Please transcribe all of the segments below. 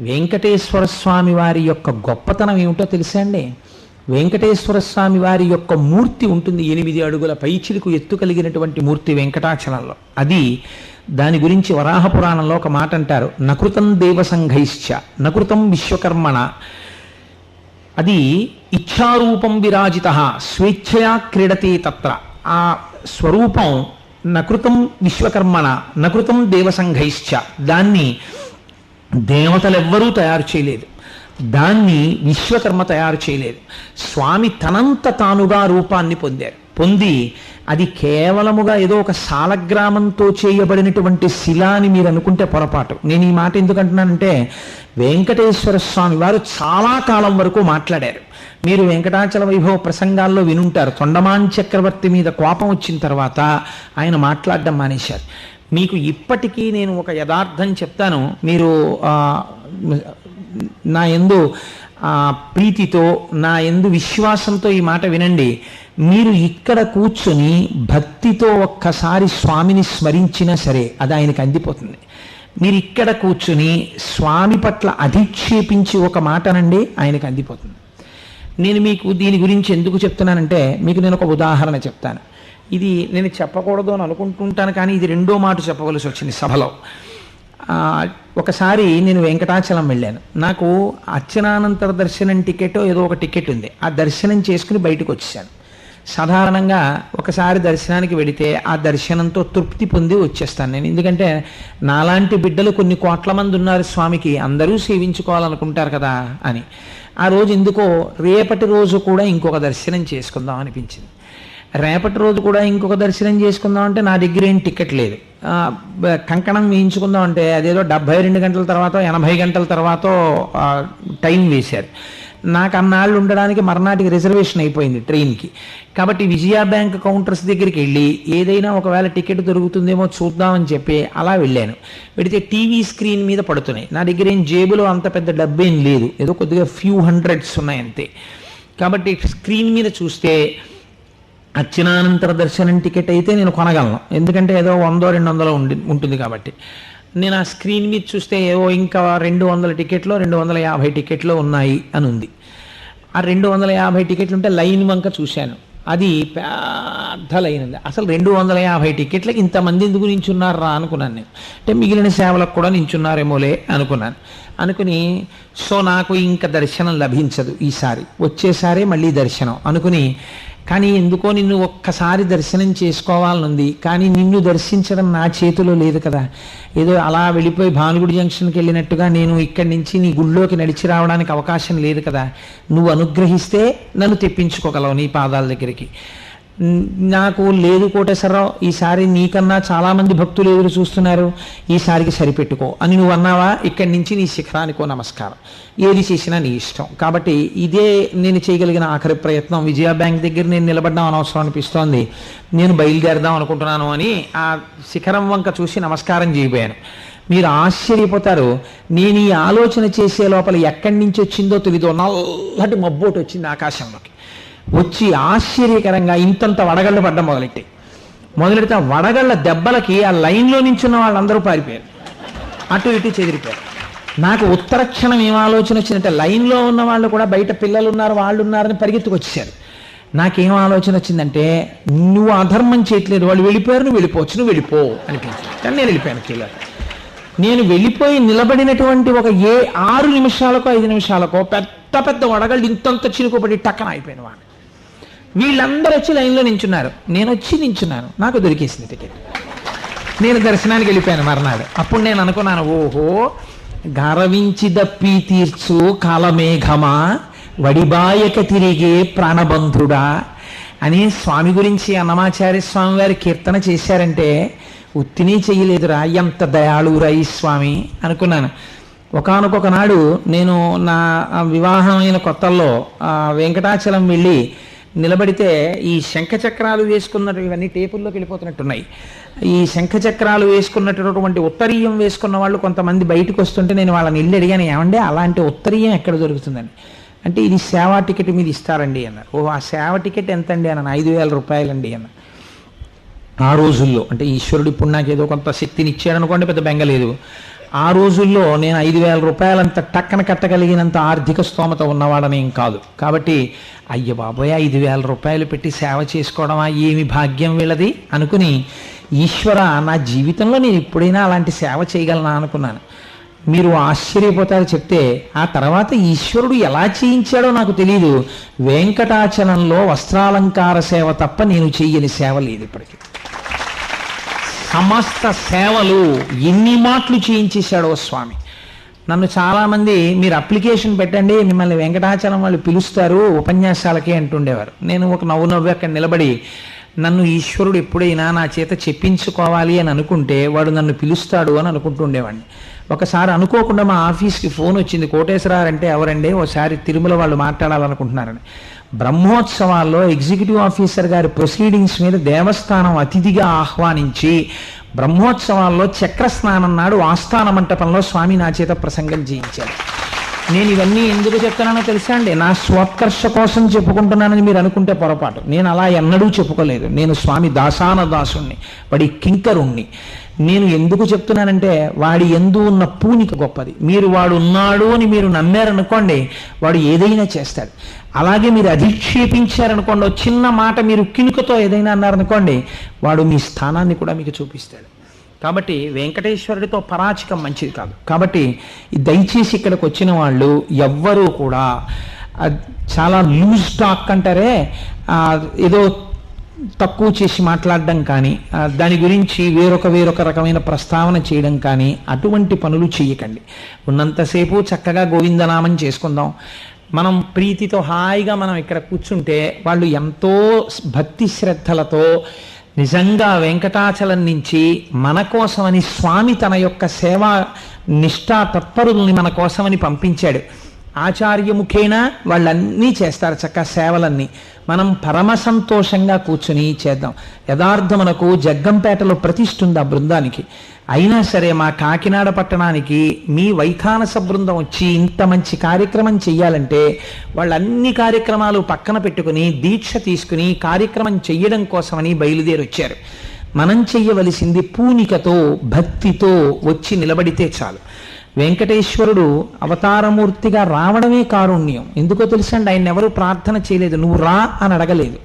వెంకటేశ్వర స్వామి వారి యొక్క గొప్పతనం ఏమిటో తెలుసా అండి? వెంకటేశ్వర స్వామి వారి యొక్క మూర్తి ఉంటుంది ఎనిమిది అడుగుల పైచిలకు ఎత్తు కలిగినటువంటి మూర్తి వెంకటాచలంలో. అది దాని గురించి వరాహ పురాణంలో ఒక మాట అంటారు నకృతం దేవసంఘైశ్చ నకృతం విశ్వకర్మణ అది ఇచ్ఛారూపం విరాజిత స్వేచ్ఛయా క్రీడతే తత్ర. ఆ స్వరూపం నకృతం విశ్వకర్మణ నకృతం దేవసంఘైశ్చ. దాన్ని దేవతలెవ్వరూ తయారు చేయలేదు. దాన్ని విశ్వకర్మ తయారు చేయలేదు. స్వామి తనంత తానుగా రూపాన్ని పొందారు. పొంది అది కేవలముగా ఏదో ఒక సాలగ్రామంతో చేయబడినటువంటి శిల అని మీరు అనుకుంటే పొరపాటు. నేను ఈ మాట ఎందుకంటున్నానంటే వెంకటేశ్వర స్వామి వారు చాలా కాలం వరకు మాట్లాడారు. మీరు వెంకటాచల వైభవ ప్రసంగాల్లో వినుంటారు. తొండమాన్ చక్రవర్తి మీద కోపం వచ్చిన తర్వాత ఆయన మాట్లాడడం మానేశారు. మీకు ఇప్పటికీ నేను ఒక యథార్థం చెప్తాను. మీరు నా ఎందు ప్రీతితో నా ఎందు విశ్వాసంతో ఈ మాట వినండి. మీరు ఇక్కడ కూర్చొని భక్తితో ఒక్కసారి స్వామిని స్మరించినా సరే అది ఆయనకు అందిపోతుంది. మీరు ఇక్కడ కూర్చుని స్వామి పట్ల అధిక్షేపించి ఒక మాటనండి ఆయనకు అందిపోతుంది. నేను మీకు దీని గురించి ఎందుకు చెప్తున్నానంటే మీకు నేను ఒక ఉదాహరణ చెప్తాను. ఇది నేను చెప్పకూడదు అని అనుకుంటుంటాను కానీ ఇది రెండో మాట చెప్పవలసి వచ్చింది సభలో. ఒకసారి నేను వెంకటాచలం వెళ్ళాను. నాకు అర్చనానంతర దర్శనం టికెట్ ఏదో ఒక టికెట్ ఉంది. ఆ దర్శనం చేసుకుని బయటకు వచ్చేసాను. సాధారణంగా ఒకసారి దర్శనానికి వెడితే ఆ దర్శనంతో తృప్తి పొంది వచ్చేస్తాను నేను. ఎందుకంటే నాలాంటి బిడ్డలు కొన్ని కోట్ల మంది ఉన్నారు స్వామికి అందరూ సేవించుకోవాలనుకుంటారు కదా అని. ఆ రోజు ఎందుకో రేపటి రోజు కూడా ఇంకొక దర్శనం చేసుకుందాం అనిపించింది. రేపటి రోజు కూడా ఇంకొక దర్శనం చేసుకుందాం అంటే నా దగ్గర ఏం టికెట్ లేదు. కంకణం వేయించుకుందాం అంటే అదేదో డెబ్బై రెండు గంటల తర్వాత ఎనభై గంటల తర్వాత టైం వేశారు. నాకు అన్నాళ్ళు ఉండడానికి మర్నాటికి రిజర్వేషన్ అయిపోయింది ట్రైన్కి. కాబట్టి విజయ బ్యాంక్ కౌంటర్స్ దగ్గరికి వెళ్ళి ఏదైనా ఒకవేళ టికెట్ దొరుకుతుందేమో చూద్దామని చెప్పి అలా వెళ్ళాను. వెడితే టీవీ స్క్రీన్ మీద పడుతున్నాయి. నా దగ్గర ఏం జేబులో అంత పెద్ద డబ్బేం లేదు. ఏదో కొద్దిగా ఫ్యూ హండ్రెడ్స్ ఉన్నాయి అంతే కాబట్టి స్క్రీన్ మీద చూస్తే అర్చనానంతర దర్శనం టికెట్ అయితే నేను కొనగలను. ఎందుకంటే ఏదో వందో రెండు వందలు ఉండి ఉంటుంది కాబట్టి. నేను ఆ స్క్రీన్ మీద చూస్తే ఏవో ఇంకా రెండు వందల టికెట్లు రెండు వందల యాభై టికెట్లు ఉన్నాయి అని ఉంది ఆ రెండు వందల యాభై టికెట్లు ఉంటే లైన్ వంక చూశాను. అది పెద్ద లైన్ ఉంది. అసలు రెండు వందల యాభై టికెట్లకి ఇంతమంది ఎందుకు నించున్నారా అనుకున్నాను నేను. అంటే మిగిలిన సేవలకు కూడా నించున్నారేమోలే అనుకున్నాను. అనుకుని సో నాకు ఇంకా దర్శనం లభించదు ఈసారి. వచ్చేసారే మళ్ళీ దర్శనం. అనుకుని కానీ ఎందుకో నిన్ను ఒక్కసారి దర్శనం చేసుకోవాలనుంది కానీ నిన్ను దర్శించడం నా చేతిలో లేదు కదా. ఏదో అలా వెళ్ళిపోయి భానుగుడి జంక్షన్కి వెళ్ళినట్టుగా నేను ఇక్కడి నుంచి నీ గుళ్ళోకి నడిచి రావడానికి అవకాశం లేదు కదా. నువ్వు అనుగ్రహిస్తే నన్ను తెప్పించుకోగలవు నీ పాదాల దగ్గరికి. నాకు లేదు కోటేశ్వరరావు ఈసారి నీకన్నా చాలామంది భక్తులు ఎదురు చూస్తున్నారు ఈసారికి సరిపెట్టుకో అని నువ్వు అన్నావా? ఇక్కడి నుంచి నీ శిఖరానికో నమస్కారం. ఏది చేసినా నీ ఇష్టం. కాబట్టి ఇదే నేను చేయగలిగిన ఆఖరి ప్రయత్నం. విజయ బ్యాంక్ దగ్గర నేను నిలబడడం అనవసరం అనిపిస్తోంది. నేను బయలుదేరదాం అనుకుంటున్నాను అని ఆ శిఖరం వంక చూసి నమస్కారం చేయబోయాను. మీరు ఆశ్చర్యపోతారు. నేను ఈ ఆలోచన చేసే లోపల ఎక్కడి నుంచి వచ్చిందో తెలీదో. నల్లటి మబ్బోటి వచ్చింది ఆకాశంలోకి. వచ్చి ఆశ్చర్యకరంగా ఇంతంత వడగళ్ళు పడ్డం మొదలెట్టాయి మొదలెడితే ఆ వడగళ్ళ దెబ్బలకి ఆ లైన్లో నించున్న వాళ్ళందరూ పారిపోయారు. అటు ఇటు చెదిరిపోయారు. నాకు ఉత్తర క్షణం ఏం ఆలోచన వచ్చిందంటే లైన్లో ఉన్న వాళ్ళు కూడా బయట పిల్లలు ఉన్నారు వాళ్ళు ఉన్నారని పరిగెత్తుకొచ్చేసారు నాకేం ఆలోచన వచ్చిందంటే నువ్వు అధర్మం చేయట్లేదు వాళ్ళు వెళ్ళిపోయారు నువ్వు వెళ్ళిపోవచ్చు నువ్వు వెళ్ళిపో అనిపించింది కానీ నేను వెళ్ళిపోయాను కీలక నేను వెళ్ళిపోయి నిలబడినటువంటి ఒక ఏ ఆరు నిమిషాలకో ఐదు నిమిషాలకో పెద్ద పెద్ద వడగళ్ళు ఇంతంత చినుకోబడి టక్కన అయిపోయిన వాడు వీళ్ళందరూ వచ్చి లైన్లో నించున్నారు. నేను వచ్చి నించున్నాను. నాకు దొరికేసింది టికెట్ నేను దర్శనానికి వెళ్ళిపోయాను మర్నాడు. అప్పుడు నేను అనుకున్నాను ఓహో గరవించి దప్పి తీర్చు కాలమేఘమా వడిబాయక తిరిగే ప్రాణబంధుడా అని స్వామి గురించి అన్నమాచార్య స్వామి వారి కీర్తన చేశారంటే ఉత్తిని చేయలేదురా ఎంత దయాళురా ఈ స్వామి అనుకున్నాను. ఒకానొక నాడు నేను నా వివాహమైన కొత్తల్లో వెంకటాచలం వెళ్ళి నిలబడితే ఈ శంఖచక్రాలు చక్రాలు ఇవన్నీ టేపుల్లోకి వెళ్ళిపోతున్నట్టున్నాయి. ఈ శంఖచక్రాలు వేసుకున్నటువంటి ఉత్తరీయం వేసుకున్న వాళ్ళు కొంతమంది బయటకు వస్తుంటే నేను వాళ్ళని ఇల్లు అడిగాను ఏమండి అలాంటి ఉత్తరీయం ఎక్కడ దొరుకుతుందని? అంటే ఇది సేవా టికెట్ మీద ఇస్తారండి అన్నారు ఓ ఆ సేవ టికెట్ ఎంత అండి అన్నాను ఐదు వేల రూపాయలండి అన్న. ఆ రోజుల్లో అంటే ఈశ్వరుడు ఇప్పుడు నాకు ఏదో కొంత శక్తిని ఇచ్చాడనుకోండి పెద్ద బెంగలేదు ఆ రోజుల్లో నేను ఐదు వేల రూపాయలంత టక్కన కట్టగలిగినంత ఆర్థిక స్తోమత ఉన్నవాడనేం కాదు. కాబట్టి అయ్య బాబోయ్ ఐదు వేల రూపాయలు పెట్టి సేవ చేసుకోవడమా? ఏమి భాగ్యం వీళ్ళది? అనుకుని ఈశ్వర నా జీవితంలో నేను ఎప్పుడైనా అలాంటి సేవ చేయగలనా అనుకున్నాను. మీరు ఆశ్చర్యపోతారు చెప్తే ఆ తర్వాత ఈశ్వరుడు ఎలా చేయించాడో నాకు తెలియదు వెంకటాచలంలో వస్త్రాలంకార సేవ తప్ప నేను చెయ్యని సేవ లేదు ఇప్పటికీ. సమస్త సేవలు ఎన్ని మాటలు చేయించేశాడో స్వామి. నన్ను చాలామంది మీరు అప్లికేషన్ పెట్టండి మిమ్మల్ని వెంకటాచలం వాళ్ళు పిలుస్తారు ఉపన్యాసాలకి అంటుండేవారు. నేను ఒక నవ్వు నవ్వు అక్కడ నిలబడి నన్ను ఈశ్వరుడు ఎప్పుడైనా నా చేత చెప్పించుకోవాలి అని అనుకుంటే వాడు నన్ను పిలుస్తాడు అని అనుకుంటుండేవాడిని. ఒకసారి అనుకోకుండా మా ఆఫీస్కి ఫోన్ వచ్చింది కోటేశ్వరారు అంటే ఎవరండి? ఒకసారి తిరుమల వాళ్ళు మాట్లాడాలనుకుంటున్నారని. బ్రహ్మోత్సవాల్లో ఎగ్జిక్యూటివ్ ఆఫీసర్ గారి ప్రొసీడింగ్స్ మీద దేవస్థానం అతిథిగా ఆహ్వానించి బ్రహ్మోత్సవాల్లో చక్ర స్నానం నాడు ఆస్థాన మంటపంలో స్వామి నా చేత ప్రసంగం చేయించారు. నేను ఇవన్నీ ఎందుకు చెప్తున్నానో తెలుసా అండి? నా స్వోత్కర్ష కోసం చెప్పుకుంటున్నానని మీరు అనుకుంటే పొరపాటు. నేను అలా ఎన్నడూ చెప్పుకోలేదు. నేను స్వామి దాసాన దాసుణ్ణి వాడి కింకరుణ్ణి. నేను ఎందుకు చెప్తున్నానంటే వాడి ఎందు ఉన్న పూనిక గొప్పది. మీరు వాడు ఉన్నాడు అని మీరు నమ్మారనుకోండి వాడు ఏదైనా చేస్తాడు. అలాగే మీరు అధిక్షేపించారనుకోండి చిన్న మాట మీరు కినుకతో ఏదైనా అన్నారనుకోండి వాడు మీ స్థానాన్ని కూడా మీకు చూపిస్తాడు. కాబట్టి వెంకటేశ్వరుడితో పరాచికం మంచిది కాదు. కాబట్టి దయచేసి ఇక్కడికి వచ్చిన వాళ్ళు ఎవ్వరూ కూడా చాలా లూజ్ టాక్ అంటారే ఏదో తక్కువ చేసి మాట్లాడడం కానీ దాని గురించి వేరొక వేరొక రకమైన ప్రస్తావన చేయడం కానీ అటువంటి పనులు చేయకండి. ఉన్నంతసేపు చక్కగా గోవిందనామం చేసుకుందాం. మనం ప్రీతితో హాయిగా మనం ఇక్కడ కూర్చుంటే వాళ్ళు ఎంతో భక్తి శ్రద్ధలతో నిజంగా వెంకటాచలం నుంచి మన కోసమని స్వామి తన యొక్క సేవా నిష్ఠా తత్పరుల్ని మన కోసమని పంపించాడు. ఆచార్యముఖేన వాళ్ళన్నీ చేస్తారు చక్క సేవలన్నీ. మనం పరమ సంతోషంగా కూర్చుని చేద్దాం. యథార్థమునకు జగ్గంపేటలో ప్రతిష్ఠ ఉంది ఆ బృందానికి? అయినా సరే మా కాకినాడ పట్టణానికి మీ వైఖానస బృందం వచ్చి ఇంత మంచి కార్యక్రమం చెయ్యాలంటే వాళ్ళన్ని కార్యక్రమాలు పక్కన పెట్టుకుని దీక్ష తీసుకుని కార్యక్రమం చెయ్యడం కోసమని బయలుదేరి వచ్చారు మనం చెయ్యవలసింది పూనికతో భక్తితో వచ్చి నిలబడితే చాలు. వెంకటేశ్వరుడు అవతారమూర్తిగా రావడమే కారుణ్యం. ఎందుకో తెలుసండి? ఆయన ఎవరు ప్రార్థన చేయలేదు. నువ్వు రా అని అడగలేదు.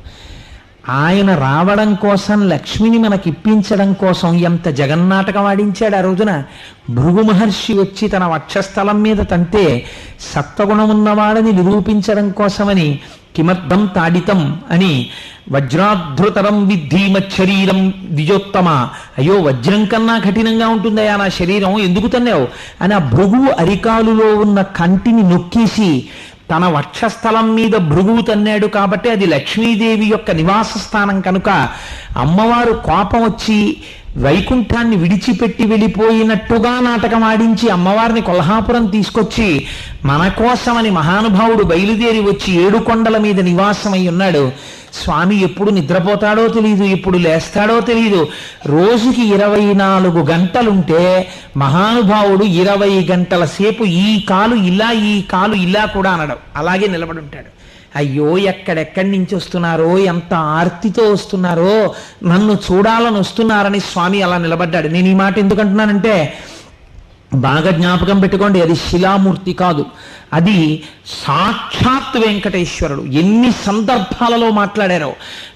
ఆయన రావడం కోసం లక్ష్మిని మనకి ఇప్పించడం కోసం ఎంత జగన్నాటకం ఆడించాడు ఆ రోజున. భృగు మహర్షి వచ్చి తన వక్షస్థలం మీద తంతే సత్వగుణం ఉన్నవాడని నిరూపించడం కోసమని కిమర్థం తాడితం అని వజ్రాధృతరం విద్ధి శరీరం ద్విజోత్తమ. అయ్యో వజ్రం కన్నా కఠినంగా ఉంటుందయా నా శరీరం ఎందుకు తన్నావు? అని ఆ భృగు అరికాలులో ఉన్న కంటిని నొక్కేసి తన వక్షస్థలం మీద భృగువు తన్నాడు కాబట్టి అది లక్ష్మీదేవి యొక్క నివాస స్థానం కనుక అమ్మవారు కోపం వచ్చి వైకుంఠాన్ని విడిచిపెట్టి వెళ్ళిపోయినట్టుగా నాటకం ఆడించి అమ్మవారిని కొల్హాపురం తీసుకొచ్చి మన కోసమని మహానుభావుడు బయలుదేరి వచ్చి ఏడు కొండల మీద నివాసమై ఉన్నాడు. స్వామి ఎప్పుడు నిద్రపోతాడో తెలియదు ఎప్పుడు లేస్తాడో తెలియదు రోజుకి ఇరవై నాలుగు గంటలుంటే మహానుభావుడు ఇరవై గంటల సేపు ఈ కాలు ఇలా ఈ కాలు ఇలా కూడా అనడం. అలాగే నిలబడి ఉంటాడు. అయ్యో ఎక్కడెక్కడి నుంచి వస్తున్నారో ఎంత ఆర్తితో వస్తున్నారో నన్ను చూడాలని వస్తున్నారని స్వామి అలా నిలబడ్డాడు. నేను ఈ మాట ఎందుకంటున్నానంటే బాగా జ్ఞాపకం పెట్టుకోండి అది శిలామూర్తి కాదు. అది సాక్షాత్ వెంకటేశ్వరుడు. ఎన్ని సందర్భాలలో మాట్లాడారో.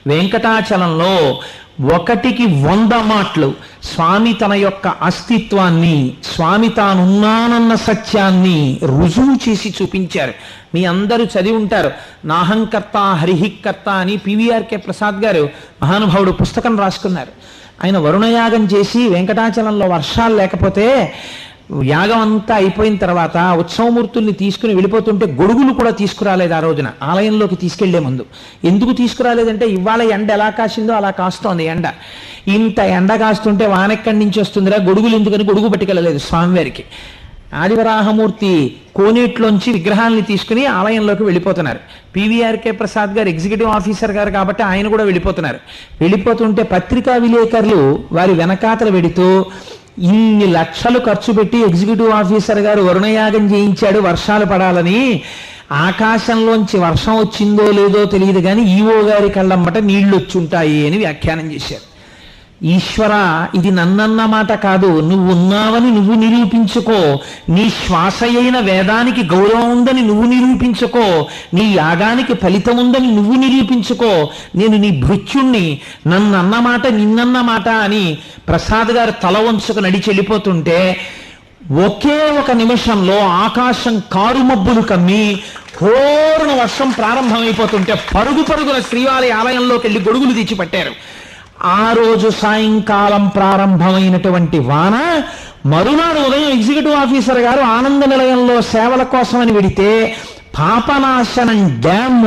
వెంకటాచలంలో ఒకటికి వంద మాటలు. స్వామి తన యొక్క అస్తిత్వాన్ని స్వామి తానున్నానన్న సత్యాన్ని రుజువు చేసి చూపించారు. మీ అందరూ చదివి ఉంటారు నాహంకర్త హరిహికర్త అని పివిఆర్కే ప్రసాద్ గారు మహానుభావుడు పుస్తకం రాసుకున్నారు. ఆయన వరుణయాగం చేసి వెంకటాచలంలో వర్షాలు లేకపోతే యాగం అంతా అయిపోయిన తర్వాత ఉత్సవమూర్తుల్ని తీసుకుని వెళ్ళిపోతుంటే గొడుగులు కూడా తీసుకురాలేదు ఆ రోజున. ఆలయంలోకి తీసుకెళ్ళే ముందు. ఎందుకు తీసుకురాలేదంటే ఇవాళ ఎండ ఎలా కాసిందో అలా కాస్తోంది ఎండ. ఇంత ఎండ కాస్తుంటే వానెక్కడి నుంచి వస్తుందిరా? గొడుగులు ఎందుకని గొడుగు పట్టుకెళ్ళలేదు స్వామివారికి. ఆదివరాహమూర్తి కోనేట్లోంచి విగ్రహాల్ని తీసుకుని ఆలయంలోకి వెళ్ళిపోతున్నారు. పీవీఆర్కే ప్రసాద్ గారు ఎగ్జిక్యూటివ్ ఆఫీసర్ గారు కాబట్టి ఆయన కూడా వెళ్ళిపోతున్నారు. వెళ్ళిపోతుంటే పత్రికా విలేకరులు వారి వెనకాతలు వెడితూ ఇన్ని లక్షలు ఖర్చు పెట్టి ఎగ్జిక్యూటివ్ ఆఫీసర్ గారు వరుణయాగం చేయించాడు వర్షాలు పడాలని. ఆకాశంలోంచి వర్షం వచ్చిందో లేదో తెలియదు కానీ ఈవో గారి కళ్ళమ్మట నీళ్ళు వచ్చి ఉంటాయి అని వ్యాఖ్యానం చేశారు. ఈశ్వర ఇది నన్నన్న మాట కాదు. నువ్వు ఉన్నావని నువ్వు నిరూపించుకో. నీ శ్వాస అయిన వేదానికి గౌరవం ఉందని నువ్వు నిరూపించుకో. నీ యాగానికి ఫలితం ఉందని నువ్వు నిరూపించుకో. నేను నీ భృత్యుణ్ణి. నన్నన్న మాట నిన్నన్న మాట అని ప్రసాద్ గారు తల వంచుకు నడిచి వెళ్ళిపోతుంటే ఒకే ఒక నిమిషంలో ఆకాశం కారుమబ్బులు కమ్మి హోరున వర్షం ప్రారంభమైపోతుంటే పరుగు పరుగుల శ్రీవారి ఆలయంలోకి వెళ్ళి గొడుగులు తెచ్చి పట్టారు ఆ రోజు సాయంకాలం ప్రారంభమైనటువంటి వాన మరునాడు ఉదయం ఎగ్జిక్యూటివ్ ఆఫీసర్ గారు ఆనంద నిలయంలో సేవల కోసమని వెడితే పాపనాశనం డ్యామ్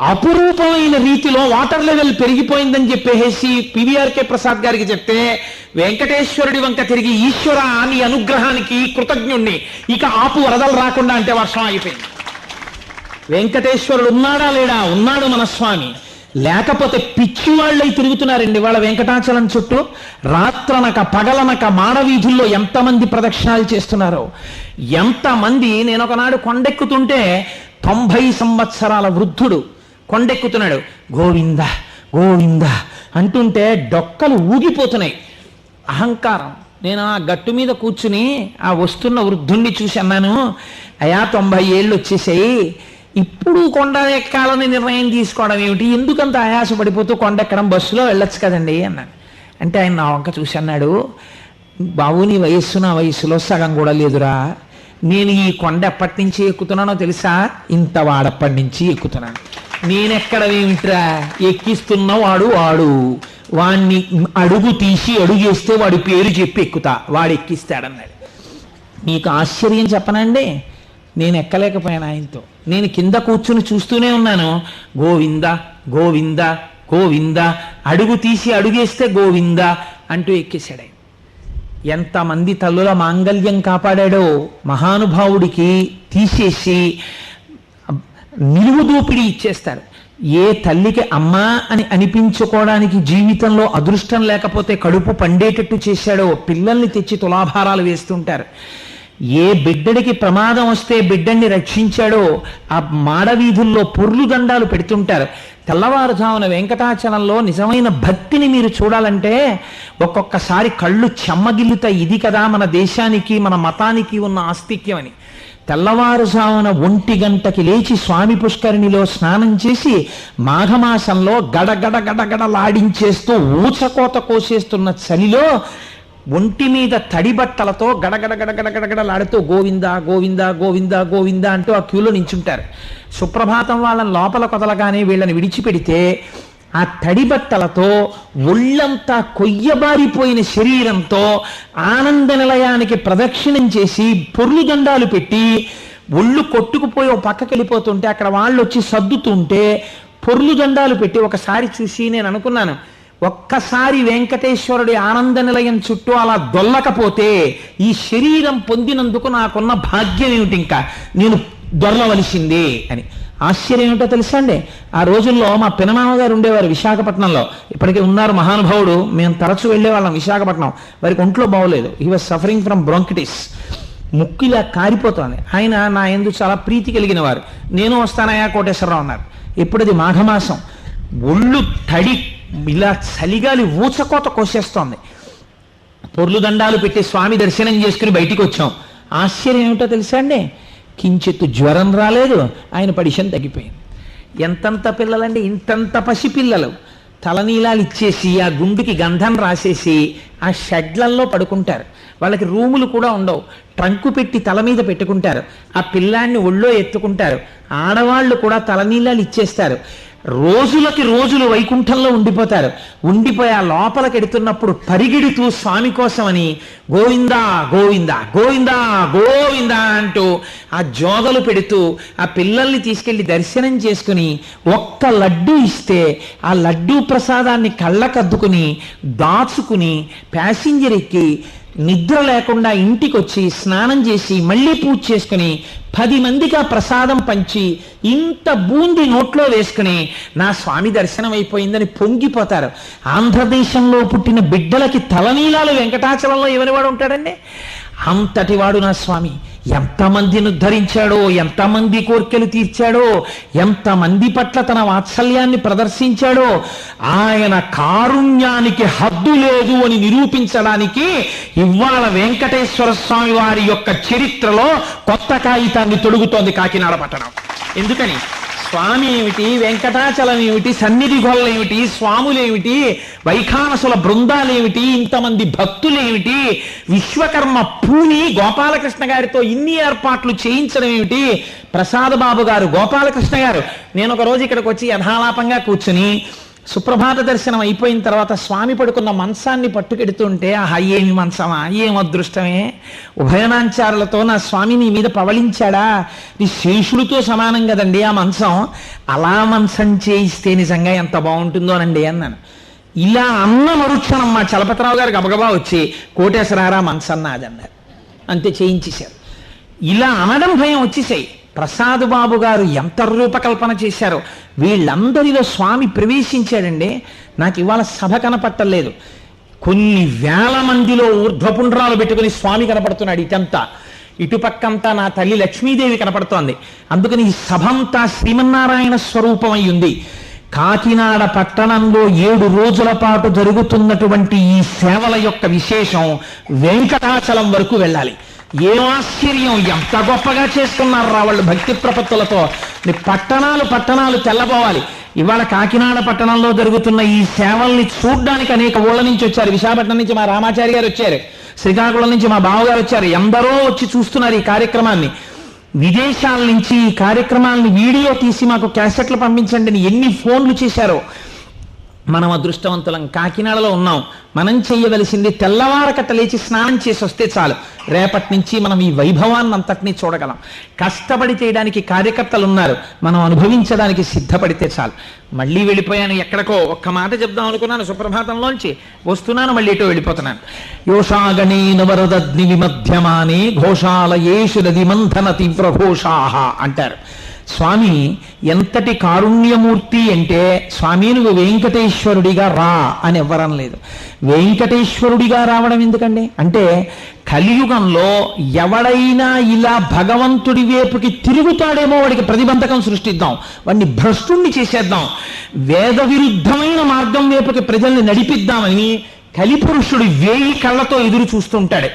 అపురూపమైన రీతిలో వాటర్ లెవెల్ పెరిగిపోయిందని చెప్పేసి పివిఆర్కే ప్రసాద్ గారికి చెప్తే వెంకటేశ్వరుడి వంక తిరిగి ఈశ్వర అని అనుగ్రహానికి కృతజ్ఞుణ్ణి. ఇక ఆపు వరదలు రాకుండా అంటే వర్షం అయిపోయింది వెంకటేశ్వరుడు ఉన్నాడా లేడా? ఉన్నాడు మన స్వామి. లేకపోతే పిచ్చి వాళ్ళై తిరుగుతున్నారండి వాళ్ళ వెంకటాచలం చుట్టూ. రాత్రనక పగలనక మాడవీధుల్లో ఎంతమంది ప్రదక్షిణాలు చేస్తున్నారో. ఎంతమంది నేను ఒకనాడు కొండెక్కుతుంటే తొంభై సంవత్సరాల వృద్ధుడు కొండెక్కుతున్నాడు. గోవింద గోవింద అంటుంటే డొక్కలు ఊగిపోతున్నాయి. అహంకారం. నేను ఆ గట్టు మీద కూర్చుని ఆ వస్తున్న వృద్ధుణ్ణి చూసి అన్నాను అయా తొంభై ఏళ్ళు వచ్చేసాయి. ఇప్పుడు కొండ ఎక్కాలని నిర్ణయం తీసుకోవడం ఏమిటి? ఎందుకంత ఆయాసపడిపోతూ కొండ ఎక్కడం? బస్సులో వెళ్ళొచ్చు కదండి అన్నాను అంటే ఆయన నా వంక చూసి అన్నాడు బాబు నీ వయస్సు నా వయస్సులో సగం కూడా లేదురా. నేను ఈ కొండ ఎప్పటి నుంచి ఎక్కుతున్నానో తెలుసా? ఇంత వాడప్పటి నుంచి ఎక్కుతున్నాను. నేనెక్కడమేమిట్రా ఎక్కిస్తున్న వాడు వాడు. వాణ్ణి అడుగు తీసి అడుగేస్తే వాడి పేరు చెప్పి ఎక్కుతా. వాడు ఎక్కిస్తాడన్నాడు. మీకు ఆశ్చర్యం చెప్పనండి. నేను ఎక్కలేకపోయాను ఆయనతో. నేను కింద కూర్చుని చూస్తూనే ఉన్నాను. గోవింద గోవింద గోవింద అడుగు తీసి అడుగేస్తే గోవింద అంటూ ఎక్కేశాడు ఆయన. ఎంతమంది తల్లుల మాంగల్యం కాపాడాడో మహానుభావుడికి తీసేసి నిలువు దోపిడీ ఇచ్చేస్తారు. ఏ తల్లికి అమ్మా అని అనిపించుకోవడానికి జీవితంలో అదృష్టం లేకపోతే కడుపు పండేటట్టు చేశాడో పిల్లల్ని తెచ్చి తులాభారాలు వేస్తుంటారు. ఏ బిడ్డడికి ప్రమాదం వస్తే బిడ్డని రక్షించాడో ఆ మాడవీధుల్లో పొర్లు దండాలు పెడుతుంటారు. తెల్లవారుజామున వెంకటాచలంలో నిజమైన భక్తిని మీరు చూడాలంటే ఒక్కొక్కసారి కళ్ళు చెమ్మగిల్లుతాయి. ఇది కదా మన దేశానికి మన మతానికి ఉన్న ఆస్తిక్యం అని. తెల్లవారుజామున ఒంటి గంటకి లేచి స్వామి పుష్కరిణిలో స్నానం చేసి మాఘమాసంలో గడగడ గడగడలాడించేస్తూ ఊచకోత కోసేస్తున్న చలిలో ఒంటి మీద తడి బట్టలతో గడగడ గడగడ గడగడలాడుతూ గోవింద గోవింద గోవింద గోవింద అంటూ ఆ క్యూలో నించుంటారు. సుప్రభాతం వాళ్ళని లోపల కొదలగానే వీళ్ళని విడిచిపెడితే ఆ తడిబట్టలతో ఒళ్ళంతా కొయ్యబారిపోయిన శరీరంతో ఆనంద నిలయానికి ప్రదక్షిణం చేసి పొర్లు దండాలు పెట్టి ఒళ్ళు కొట్టుకుపోయి ఒక పక్కకి వెళ్ళిపోతుంటే అక్కడ వాళ్ళు వచ్చి సర్దుతుంటే పొర్లు దండాలు పెట్టి ఒకసారి చూసి నేను అనుకున్నాను ఒక్కసారి వెంకటేశ్వరుడి ఆనంద నిలయం చుట్టూ అలా దొల్లకపోతే ఈ శరీరం పొందినందుకు నాకున్న భాగ్యం ఏమిటి ఇంకా నేను దొరలవలసిందే అని. ఆశ్చర్యం ఏమిటో తెలుసా అండి? ఆ రోజుల్లో మా పినమామ గారు ఉండేవారు విశాఖపట్నంలో. ఇప్పటికే ఉన్నారు మహానుభావుడు. మేము తరచూ వెళ్ళేవాళ్ళం విశాఖపట్నం. వారికి ఒంట్లో బాగోలేదు. He was suffering from bronchitis ముక్కు ఇలా కారిపోతోంది. ఆయన నా ఎందు చాలా ప్రీతి కలిగిన వారు. నేను వస్తానయా కోటేశ్వరరావు అన్నారు. ఎప్పుడది మాఘమాసం. ఒళ్ళు తడి ఇలా చలిగాలి ఊచకోత కోసేస్తోంది. పొర్లు దండాలు పెట్టి స్వామి దర్శనం చేసుకుని బయటికి వచ్చాం. ఆశ్చర్యం ఏమిటో తెలుసా అండి? కించెత్తు జ్వరం రాలేదు ఆయన పడిషన్ తగ్గిపోయింది. ఎంతంత పిల్లలండి ఇంతంత పసిపిల్లలు. తలనీలాలు ఇచ్చేసి ఆ గుండుకి గంధం రాసేసి ఆ షెడ్లల్లో పడుకుంటారు. వాళ్ళకి రూములు కూడా ఉండవు. ట్రంకు పెట్టి తల మీద పెట్టుకుంటారు. ఆ పిల్లాన్ని ఒళ్ళో ఎత్తుకుంటారు. ఆడవాళ్ళు కూడా తలనీలాలు ఇచ్చేస్తారు. రోజులకి రోజులు వైకుంఠంలో ఉండిపోతారు. ఉండిపోయి ఆ లోపలికి ఎడుతున్నప్పుడు పరిగెడుతూ స్వామి కోసమని గోవిందా గోవిందా గోవిందా గోవిందా అంటూ ఆ జోగలు పెడుతూ ఆ పిల్లల్ని తీసుకెళ్ళి దర్శనం చేసుకుని ఒక్క లడ్డు ఇస్తే ఆ లడ్డూ ప్రసాదాన్ని కళ్ళకద్దుకుని దాచుకుని ప్యాసింజర్ ఎక్కి నిద్ర లేకుండా ఇంటికి వచ్చి స్నానం చేసి మళ్ళీ పూజ చేసుకుని పది మందికి ఆ ప్రసాదం పంచి ఇంత బూంది నోట్లో వేసుకుని నా స్వామి దర్శనం అయిపోయిందని పొంగిపోతారు. ఆంధ్రదేశంలో పుట్టిన బిడ్డలకి తలనీలాలు వెంకటాచలంలో ఎవరివాడు ఉంటాడండి? అంతటి వాడు నా స్వామి. ఎంతమందిని ఉద్ధరించాడో ఎంతమంది కోర్కెలు తీర్చాడో ఎంతమంది పట్ల తన వాత్సల్యాన్ని ప్రదర్శించాడో ఆయన కారుణ్యానికి హద్దు లేదు అని నిరూపించడానికి ఇవాళ వెంకటేశ్వర స్వామి వారి యొక్క చరిత్రలో కొత్త కాగితాన్ని తొడుగుతోంది కాకినాడ పట్టణం. ఎందుకని? స్వామి ఏమిటి వెంకటాచలం ఏమిటి సన్నిధి గొల్లలేమిటి స్వాములేమిటి వైఖానసుల బృందాలేమిటి ఇంతమంది భక్తులేమిటి విశ్వకర్మ పూని గోపాలకృష్ణ గారితో ఇన్ని ఏర్పాట్లు చేయించడం ఏమిటి ప్రసాద్ బాబు గారు గోపాలకృష్ణ గారు నేను ఒక రోజు ఇక్కడికి వచ్చి యథాలాపంగా కూర్చుని సుప్రభాత దర్శనం అయిపోయిన తర్వాత స్వామి పడుకున్న మంచాన్ని పట్టుకెడుతుంటే ఆహా ఏమి మంచమా? ఏం అదృష్టమే? ఉభయనాంచారులతో నా స్వామి నీ మీద పవళించాడా? నీ శేషుడితో సమానం కదండి ఆ మంచం. అలా మంచం చేయిస్తే నిజంగా ఎంత బాగుంటుందోనండి అన్నాను. ఇలా అన్న మరుక్షణం మా చలపతిరావు గారు గబగబా వచ్చి కోటేశ్వరారా మంచం నాదన్నారు. అంతే చేయించేశారు. ఇలా అనడం భయం వచ్చేసాయి. ప్రసాద్ బాబు గారు ఎంత రూపకల్పన చేశారో. వీళ్ళందరిలో స్వామి ప్రవేశించాడండి. నాకు ఇవాళ సభ కనపట్టలేదు. కొన్ని వేల మందిలో ఊర్ధ్వపుండ్రాలు పెట్టుకుని స్వామి కనపడుతున్నాడు ఇటంతా. ఇటుపక్కంతా నా తల్లి లక్ష్మీదేవి కనపడుతోంది. అందుకని ఈ సభంతా శ్రీమన్నారాయణ స్వరూపం అయి ఉంది కాకినాడ పట్టణంలో ఏడు రోజుల పాటు జరుగుతున్నటువంటి ఈ సేవల యొక్క విశేషం వెంకటాచలం వరకు వెళ్ళాలి. ఏం ఆశ్చర్యం? ఎంత గొప్పగా చేస్తున్నారు రా వాళ్ళు భక్తి ప్రపత్తులతో. పట్టణాలు పట్టణాలు తెల్లబోవాలి. ఇవాళ కాకినాడ పట్టణంలో జరుగుతున్న ఈ సేవల్ని చూడ్డానికి అనేక ఊళ్ళ నుంచి వచ్చారు. విశాఖపట్నం నుంచి మా రామాచారి గారు వచ్చారు. శ్రీకాకుళం నుంచి మా బావగారు వచ్చారు. ఎందరో వచ్చి చూస్తున్నారు ఈ కార్యక్రమాన్ని. విదేశాల నుంచి ఈ కార్యక్రమాలను వీడియో తీసి మాకు క్యాసెట్లు పంపించండి అని ఎన్ని ఫోన్లు చేశారో. మనం అదృష్టవంతులం. కాకినాడలో ఉన్నాం. మనం చేయవలసింది తెల్లవారకట లేచి స్నానం చేసి వస్తే చాలు. రేపటి నుంచి మనం ఈ వైభవాన్ని అంతటినీ చూడగలం. కష్టపడి చేయడానికి కార్యకర్తలు ఉన్నారు మనం అనుభవించడానికి సిద్ధపడితే చాలు. మళ్ళీ వెళ్ళిపోయాను ఎక్కడికో. ఒక్క మాట చెప్దాం అనుకున్నాను సుప్రభాతంలోంచి. వస్తున్నాను మళ్ళీ ఇటో వెళ్ళిపోతున్నాను. యోషాగణేన వరదగ్ని విమధ్యమానే ఘోషాలయేషు నది మంథన తీవ్రఘోషాహ అంటారు. స్వామి ఎంతటి కారుణ్యమూర్తి అంటే స్వామి నువ్వు వెంకటేశ్వరుడిగా రా అని ఎవ్వరం లేదు. వెంకటేశ్వరుడిగా రావడం ఎందుకండి? అంటే కలియుగంలో ఎవడైనా ఇలా భగవంతుడి వైపుకి తిరుగుతాడేమో వాడికి ప్రతిబంధకం సృష్టిద్దాం. వాడిని భ్రష్టుణ్ణి చేసేద్దాం. వేద విరుద్ధమైన మార్గం వైపుకి ప్రజల్ని నడిపిద్దామని కలిపురుషుడు వేయి కళ్ళతో ఎదురు చూస్తుంటాడు.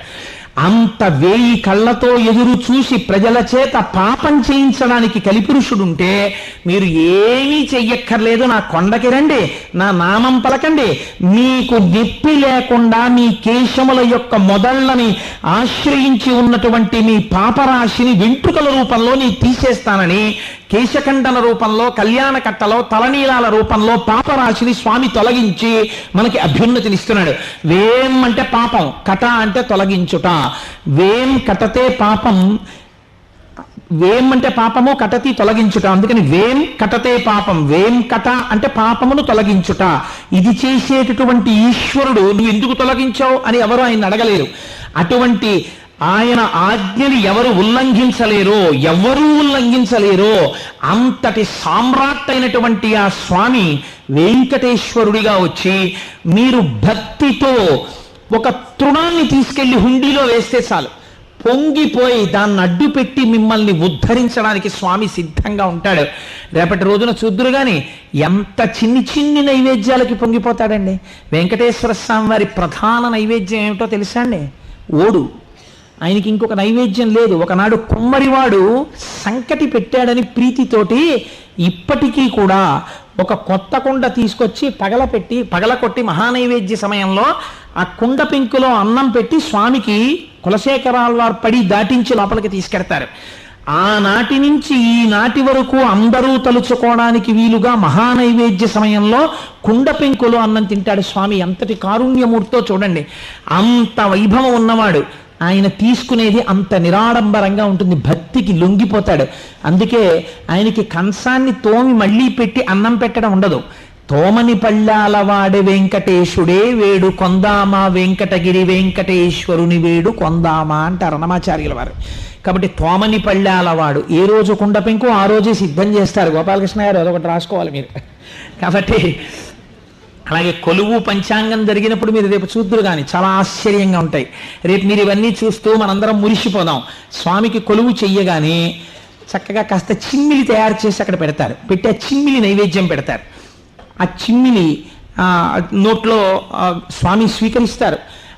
అంత వేయి కళ్ళతో ఎదురు చూసి ప్రజల చేత పాపం చేయించడానికి కలిపురుషుడుంటే మీరు ఏమీ చెయ్యక్కర్లేదు. నా కొండకి రండి నా నామం పలకండి. మీకు నొప్పి లేకుండా మీ కేశముల యొక్క మొదళ్ళని ఆశ్రయించి ఉన్నటువంటి మీ పాపరాశిని వెంట్రుకల రూపంలో నీ తీసేస్తానని కేశఖండన రూపంలో కళ్యాణ కట్టలో తలనీలాల రూపంలో పాపరాశిని స్వామి తొలగించి మనకి అభ్యున్నతినిస్తున్నాడు వేం అంటే పాపం కట అంటే తొలగించుట. వేం కటతే పాపం వేం అంటే పాపము కటతి తొలగించుట. అందుకని వేం కటతే పాపం వేం కట అంటే పాపమును తొలగించుట. ఇది చేసేటటువంటి ఈశ్వరుడు నువ్వు ఎందుకు తొలగించావు? అని ఎవరు ఆయన అడగలేరు. అటువంటి ఆయన ఆజ్ఞని ఎవరు ఉల్లంఘించలేరో ఎవరూ ఉల్లంఘించలేరో అంతటి సామ్రాట్ అయినటువంటి ఆ స్వామి వెంకటేశ్వరుడిగా వచ్చి మీరు భక్తితో ఒక తృణాన్ని తీసుకెళ్ళి హుండీలో వేస్తే చాలు. పొంగిపోయి దాన్ని అడ్డు పెట్టి మిమ్మల్ని ఉద్ధరించడానికి స్వామి సిద్ధంగా ఉంటాడు. రేపటి రోజున చూద్దురు కానీ ఎంత చిన్ని చిన్ని నైవేద్యాలకి పొంగిపోతాడండి. వెంకటేశ్వర స్వామి వారి ప్రధాన నైవేద్యం ఏమిటో తెలుసా అండి? ఓడు. ఆయనకి ఇంకొక నైవేద్యం లేదు. ఒకనాడు కుమ్మరివాడు సంకటి పెట్టాడని ప్రీతితోటి ఇప్పటికీ కూడా ఒక కొత్త కుండ తీసుకొచ్చి పగలపెట్టి పగలకొట్టి మహానైవేద్య సమయంలో ఆ కుండ పెంకులో అన్నం పెట్టి స్వామికి కులశేఖరాల వారు పడి దాటించి లోపలికి తీసుకెడతారు. ఆనాటి నుంచి ఈనాటి వరకు అందరూ తలుచుకోవడానికి వీలుగా మహానైవేద్య సమయంలో కుండ పెంకులో అన్నం తింటాడు స్వామి. ఎంతటి కారుణ్యమూర్తో చూడండి. అంత వైభవం ఉన్నవాడు. ఆయన తీసుకునేది అంత నిరాడంబరంగా ఉంటుంది. భక్తికి లొంగిపోతాడు. అందుకే ఆయనకి కంసాన్ని తోమి మళ్ళీ పెట్టి అన్నం పెట్టడం ఉండదు. తోమని పళ్ళాలవాడి వెంకటేశుడే వేడు కొందామా వెంకటగిరి వెంకటేశ్వరుని వేడు కొందామా అంటారు అన్నమాచార్యుల వారు. కాబట్టి తోమని పళ్ళాల వాడు. ఏ రోజు కుండ పెంకు ఆ రోజే సిద్ధం చేస్తారు. గోపాలకృష్ణ గారు అదొకటి రాసుకోవాలి మీరు. కాబట్టి అలాగే కొలువు పంచాంగం జరిగినప్పుడు మీరు రేపు చూద్దరు కానీ చాలా ఆశ్చర్యంగా ఉంటాయి. రేపు మీరు ఇవన్నీ చూస్తూ మనందరం మురిసిపోదాం. స్వామికి కొలువు చెయ్యగానే చక్కగా కాస్త చిమ్మిలి తయారు చేసి అక్కడ పెడతారు. పెట్టి ఆ చిమ్మిలి నైవేద్యం పెడతారు. ఆ చిమ్మిలి నోట్లో స్వామి స్వీకరిస్తారు.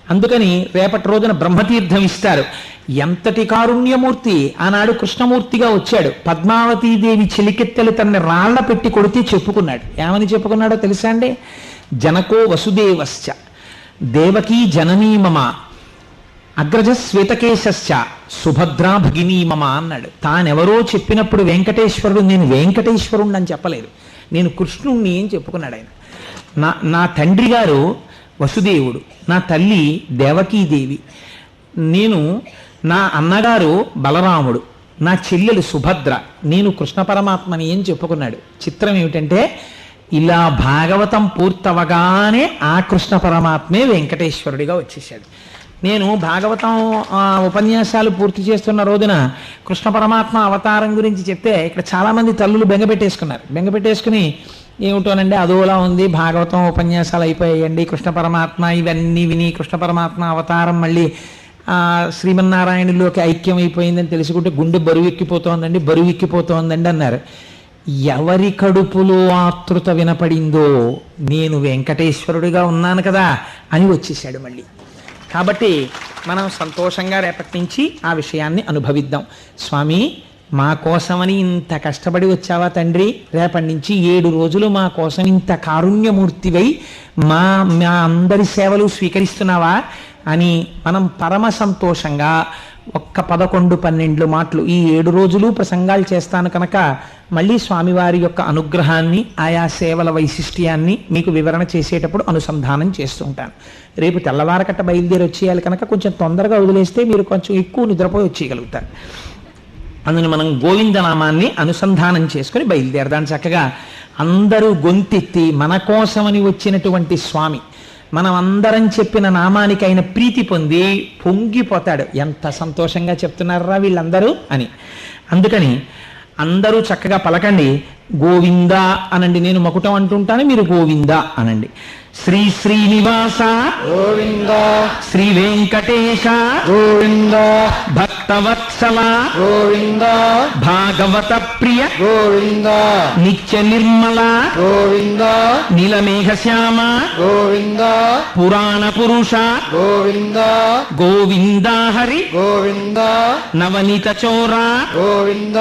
అందుకని రేపటి రోజున బ్రహ్మతీర్థం ఇస్తారు. ఎంతటి కారుణ్యమూర్తి ఆనాడు కృష్ణమూర్తిగా వచ్చాడు. పద్మావతీదేవి చెలికెత్తెలు తనని రాళ్ళ పెట్టి కొడితే చెప్పుకున్నాడు. ఏమని చెప్పుకున్నాడో తెలుసా అండి? జనకో వసుదేవశ్చ. దేవకీ జననీ మమ. అగ్రజ శ్వేతకేశశ్చ సుభద్రా భగినీ మమ అన్నాడు. తానెవరో చెప్పినప్పుడు వెంకటేశ్వరుడు నేను వెంకటేశ్వరుణ్ణి అని చెప్పలేదు. నేను కృష్ణుణ్ణి అని చెప్పుకున్నాడు ఆయన. నా నా తండ్రి గారు వసుదేవుడు. నా తల్లి దేవకీదేవి నేను నా అన్నగారు బలరాముడు. నా చెల్లెలు సుభద్ర. నేను కృష్ణ పరమాత్మని అని చెప్పుకున్నాడు. చిత్రం ఏమిటంటే ఇలా భాగవతం పూర్తవగానే ఆ కృష్ణ పరమాత్మే వెంకటేశ్వరుడిగా వచ్చేసాడు నేను భాగవతం ఉపన్యాసాలు పూర్తి చేస్తున్న రోజున కృష్ణ పరమాత్మ అవతారం గురించి చెప్తే ఇక్కడ చాలామంది తల్లులు బెంగపెట్టేసుకున్నారు బెంగపెట్టేసుకుని ఏమిటోనండి అదోలా ఉంది భాగవతం ఉపన్యాసాలు అయిపోయాయండి కృష్ణ పరమాత్మ ఇవన్నీ విని కృష్ణ పరమాత్మ అవతారం మళ్ళీ ఆ, శ్రీమన్నారాయణులోకి ఐక్యం అయిపోయిందని తెలుసుకుంటే గుండె బరువు ఎక్కిపోతోందండి బరువు ఎక్కిపోతోందండి అన్నారు. ఎవరి కడుపులో ఆతృత వినపడిందో నేను వెంకటేశ్వరుడిగా ఉన్నాను కదా అని వచ్చేసాడు మళ్ళీ. కాబట్టి మనం సంతోషంగా రేపటి నుంచి ఆ విషయాన్ని అనుభవిద్దాం. స్వామి మా కోసమని ఇంత కష్టపడి వచ్చావా తండ్రి? రేపటి నుంచి ఏడు రోజులు మా కోసం ఇంత కారుణ్యమూర్తివై మా మా అందరి సేవలు స్వీకరిస్తున్నావా? అని మనం పరమ సంతోషంగా ఒక్క పదకొండు పన్నెండు మాటలు. ఈ ఏడు రోజులు ప్రసంగాలు చేస్తాను కనుక మళ్ళీ స్వామివారి యొక్క అనుగ్రహాన్ని ఆయా సేవల వైశిష్ట్యాన్ని మీకు వివరణ చేసేటప్పుడు అనుసంధానం చేస్తూ ఉంటాను. రేపు తెల్లవారకట్ట బయలుదేరి వచ్చేయాలి కనుక కొంచెం తొందరగా వదిలేస్తే మీరు కొంచెం ఎక్కువ నిద్రపోయి వచ్చేయగలుగుతారు. అందుని మనం గోవిందనామాన్ని అనుసంధానం చేసుకుని బయలుదేరదాం చక్కగా. అందరూ గొంతెత్తి మన కోసమని వచ్చినటువంటి స్వామి మనం అందరం చెప్పిన నామానికి ఆయన ప్రీతి పొంది పొంగిపోతాడు. ఎంత సంతోషంగా చెప్తున్నారా వీళ్ళందరూ అని. అందుకని అందరూ చక్కగా పలకండి. గోవింద అనండి. నేను మకుటం అంటుంటాను మీరు గోవింద అనండి. శ్రీ శ్రీనివాస గోవింద శ్రీ వెంకటేశ గోవింద భక్తవత్సల గోవింద భాగవత ప్రియ గోవింద నిత్య నిర్మల గోవింద నీలమేఘ శ్యామ గోవింద పురాణ పురుష గోవింద గోవింద హరి గోవింద నవనీత చోర గోవింద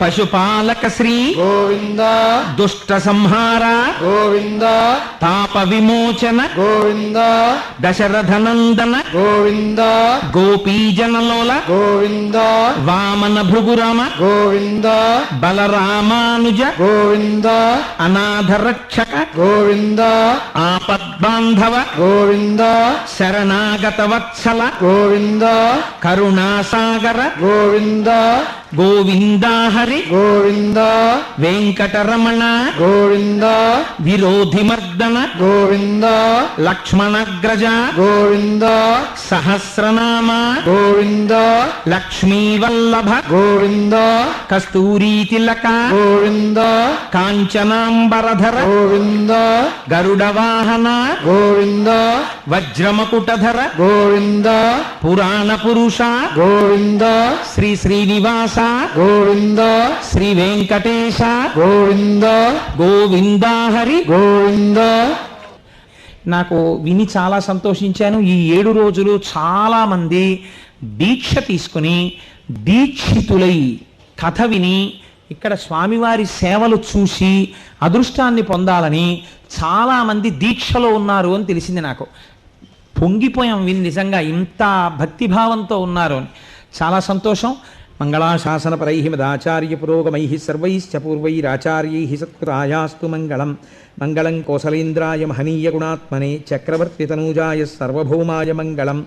పశుపాలక శ్రీ గోవింద దుష్ట సంహార గోవింద పాప విమోచన గోవింద దశరథ నందన గోవింద గోపీజనలోల గోవింద వామన భృగురామ గోవింద బలరామానుజ గోవింద అనాథ రక్షక గోవింద ఆపద్బాంధవ గోవింద శరణాగత వత్సల గోవింద కరుణాసాగర గోవింద గోవింద హరి గోవింద వెంకటరమణ గోవింద విరోధిమర్దన గోవింద లక్ష్మణగ్రజ గోవింద సహస్రనామ గోవింద లక్ష్మీవల్లభ గోవింద కస్తూరీతిలక గోవింద కాంచనాంబరధర గోవింద గరుడవాహన గోవింద వజ్రమకుటధర గోవింద పురాణ పురుష గోవింద శ్రీ శ్రీనివాస గోవింద శ్రీ వెంకటేశ గోవింద గోవిందా హరి. గోవింద. నాకు విని చాలా సంతోషించాను. ఈ ఏడు రోజులు చాలా మంది దీక్ష తీసుకుని దీక్షితులై కథ విని ఇక్కడ స్వామివారి సేవలు చూసి అదృష్టాన్ని పొందాలని చాలా మంది దీక్షలో ఉన్నారు అని తెలిసింది నాకు. పొంగిపోయాం విని నిజంగా ఇంత భక్తిభావంతో ఉన్నారు అని. చాలా సంతోషం. మంగళాశాసనపరై మదాచార్యపురోగమై సర్వైశ్చ పూర్వైరాచార్యై సత్కృతాయాస్తు మంగళం. మంగళం కోసలేంద్రాయ మహనీయ గుణాత్మనే చక్రవర్తి తనూజాయ సర్వభౌమాయ మంగళం.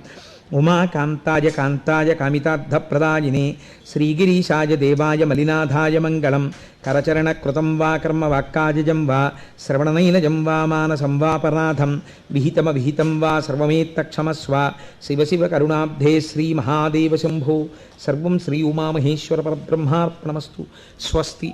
ఉమాకాంతాయ కాంతాయ కామితార్థప్రదాయినే శ్రీగిరీశాయ దేవాయ మలినాథాయ మంగళం కరచరణకృతం వా కర్మ వాక్కాజజం వా శ్రవణనైనజం వా మానసం వాపరాధం విహితమ విహితం వా సర్వమేత్తక్షమస్వ శివ శివ కరుణాబ్ధే శ్రీ మహాదేవ శంభో సర్వం శ్రీ ఉమామహేశ్వర పరబ్రహ్మార్పణమస్తు. స్వస్తి.